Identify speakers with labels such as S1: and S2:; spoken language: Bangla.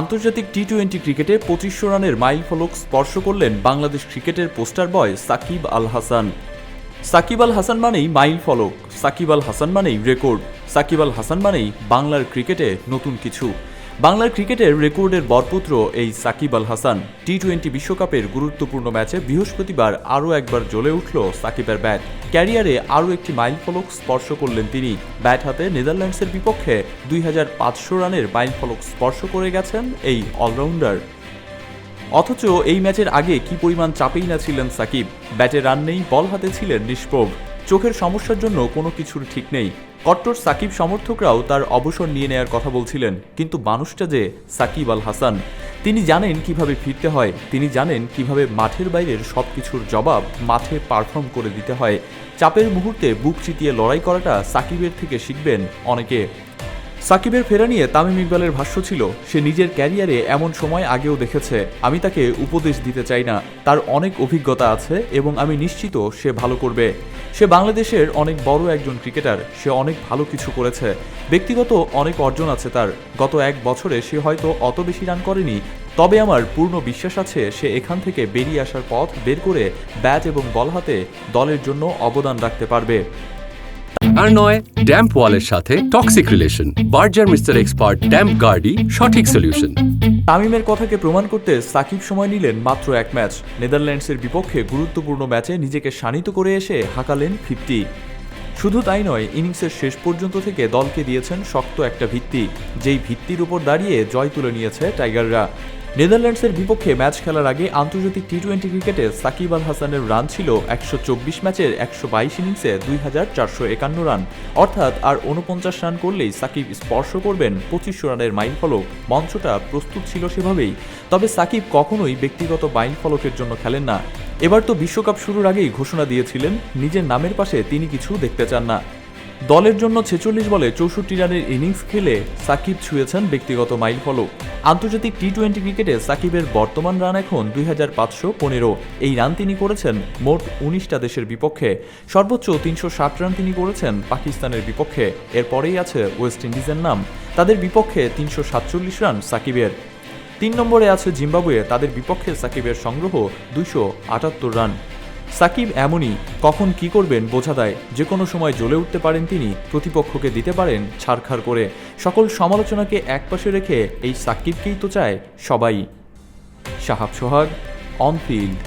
S1: আন্তর্জাতিক টি টোয়েন্টি ক্রিকেটে পঁচিশশো রানের মাইল ফলক স্পর্শ করলেন বাংলাদেশ ক্রিকেটের পোস্টার বয় সাকিব আল হাসান। সাকিব আল হাসান মানেই মাইল ফলক, সাকিব আল হাসান মানেই রেকর্ড, সাকিব আল হাসান মানেই বাংলার ক্রিকেটে নতুন কিছু। বাংলার ক্রিকেটের রেকর্ডের বরপুত্র এই সাকিব আল হাসান টি টোয়েন্টি বিশ্বকাপের গুরুত্বপূর্ণ ম্যাচে বৃহস্পতিবার আরও একবার জ্বলে উঠল সাকিবের ব্যাট। ক্যারিয়ারে আরও একটি মাইল ফলক স্পর্শ করলেন তিনি। ব্যাট হাতে নেদারল্যান্ডসের বিপক্ষে দুই হাজার পাঁচশো রানের মাইল ফলক স্পর্শ করে গেছেন এই অলরাউন্ডার। অথচ এই ম্যাচের আগে কি পরিমাণ চাপেই না ছিলেন সাকিব? ব্যাটে রান নেই, বল হাতে ছিলেন নিষ্প্রভ। চোখের সমস্যার জন্য কোনো কিছুর ঠিক নেই। কট্টর সাকিব সমর্থকরাও তার অবসর নিয়ে নেয়ার কথা বলছিলেন, কিন্তু মানুষটা যে সাকিব আল হাসান, তিনি জানেন কীভাবে ফিরতে হয়, তিনি জানেন কীভাবে মাঠের বাইরের সব কিছুর জবাব মাঠে পারফর্ম করে দিতে হয়। চাপের মুহূর্তে বুক চিতিয়ে লড়াই করাটা সাকিবের থেকে শিখবেন অনেকে। সাকিবের ফেরা নিয়ে তামিম ইকবালের ভাষ্য ছিল, সে নিজের ক্যারিয়ারে এমন সময় আগেও দেখেছে, আমি তাকে উপদেশ দিতে চাই না, তার অনেক অভিজ্ঞতা আছে এবং আমি নিশ্চিত সে ভালো করবে। সে বাংলাদেশের অনেক বড় একজন ক্রিকেটার, সে অনেক ভালো কিছু করেছে, ব্যক্তিগত অনেক অর্জন আছে তার, গত এক বছরে সে হয়তো অত বেশি রান করেনি, তবে আমার পূর্ণ বিশ্বাস আছে সে এখান থেকে বেরিয়ে আসার পথ বের করে ব্যাট এবং বল হাতে দলের জন্য অবদান রাখতে পারবে।
S2: নয় ড্যাম্প ওয়ালের সাথে toxic relation Berger mister expert damp গার্ডই সঠিক সলিউশন
S1: তামিমের কথাকে প্রমাণ করতে সাকিব সময় নিলেন মাত্র এক ম্যাচ। নেদারল্যান্ডসের বিপক্ষে গুরুত্বপূর্ণ ম্যাচে নিজেকে শানিত করে এসে হাঁকালেন ফিফটি। শুধু তাই নয়, ইনিংসের শেষ পর্যন্ত থেকে দলকে দিয়েছেন শক্ত একটা ভিত্তি। যেই ভিত্তির উপর দাঁড়িয়ে জয় তুলে নিয়েছে টাইগাররা। নেদারল্যান্ডসের বিপক্ষে ম্যাচ খেলার আগে আন্তর্জাতিক টি টোয়েন্টি ক্রিকেটে সাকিব আল হাসানের রান ছিল একশো চব্বিশ ম্যাচের একশো বাইশ ইনিংসে দুই হাজার চারশো একান্ন রান। অর্থাৎ আর উনপঞ্চাশ রান করলেই সাকিব স্পর্শ করবেন পঁচিশশো রানের মাইল ফলক। মঞ্চটা প্রস্তুত ছিল সেভাবেই। তবে সাকিব কখনোই ব্যক্তিগত মাইল ফলকের জন্য খেলেন না। এবার তো বিশ্বকাপ শুরুর আগেই ঘোষণা দিয়েছিলেন, নিজের নামের পাশে তিনি কিছু দেখতে চান না। দলের জন্য ছেচল্লিশ বলে চৌষট্টি রানের ইনিংস খেলে সাকিব ছুঁয়েছেন ব্যক্তিগত মাইল ফলক। আন্তর্জাতিক টি টোয়েন্টি ক্রিকেটে সাকিবের বর্তমান রান এখন দুই হাজার পাঁচশো পনেরো। এই রান তিনি করেছেন মোট উনিশটা দেশের বিপক্ষে। সর্বোচ্চ তিনশো ষাট রান তিনি করেছেন পাকিস্তানের বিপক্ষে। এরপরেই আছে ওয়েস্ট ইন্ডিজের নাম। তাদের বিপক্ষে তিনশো সাতচল্লিশ রান সাকিবের। তিন নম্বরে আছে জিম্বাবুয়ে। তাদের বিপক্ষে সাকিবের সংগ্রহ দুইশো আটাত্তর রান। সাকিব এমনই কখন কি করবেন বোঝা দেয় যে কোনো সময় জ্বলে উঠতে পারেন তিনি, প্রতিপক্ষকে দিতে পারেন ছাড়খাড় করে। সকল সমালোচনাকে একপাশে রেখে এই সাকিবকেই তো চায় সবাই। Shahab Sohag, on field.